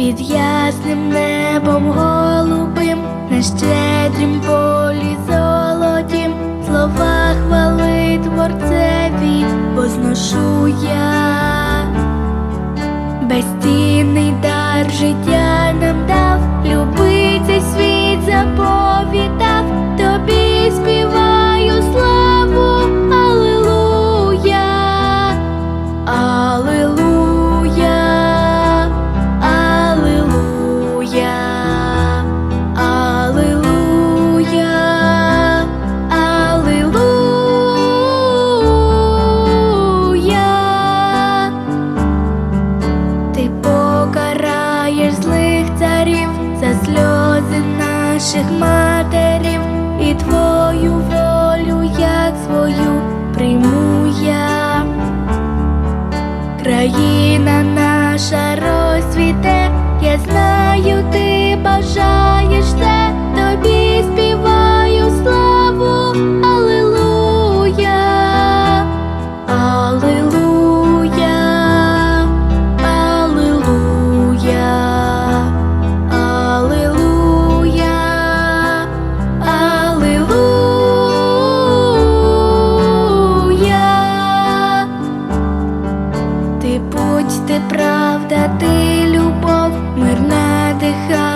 під ясним небом голубим, на щедрім полі золотім, слова хвали творцеві возношу я. Безцінний дар життя наших матерів, і твою волю, як свою прийму я. Країна наша розцвіте, я знаю, ти путь, ти правда, ти любов, мирна диха.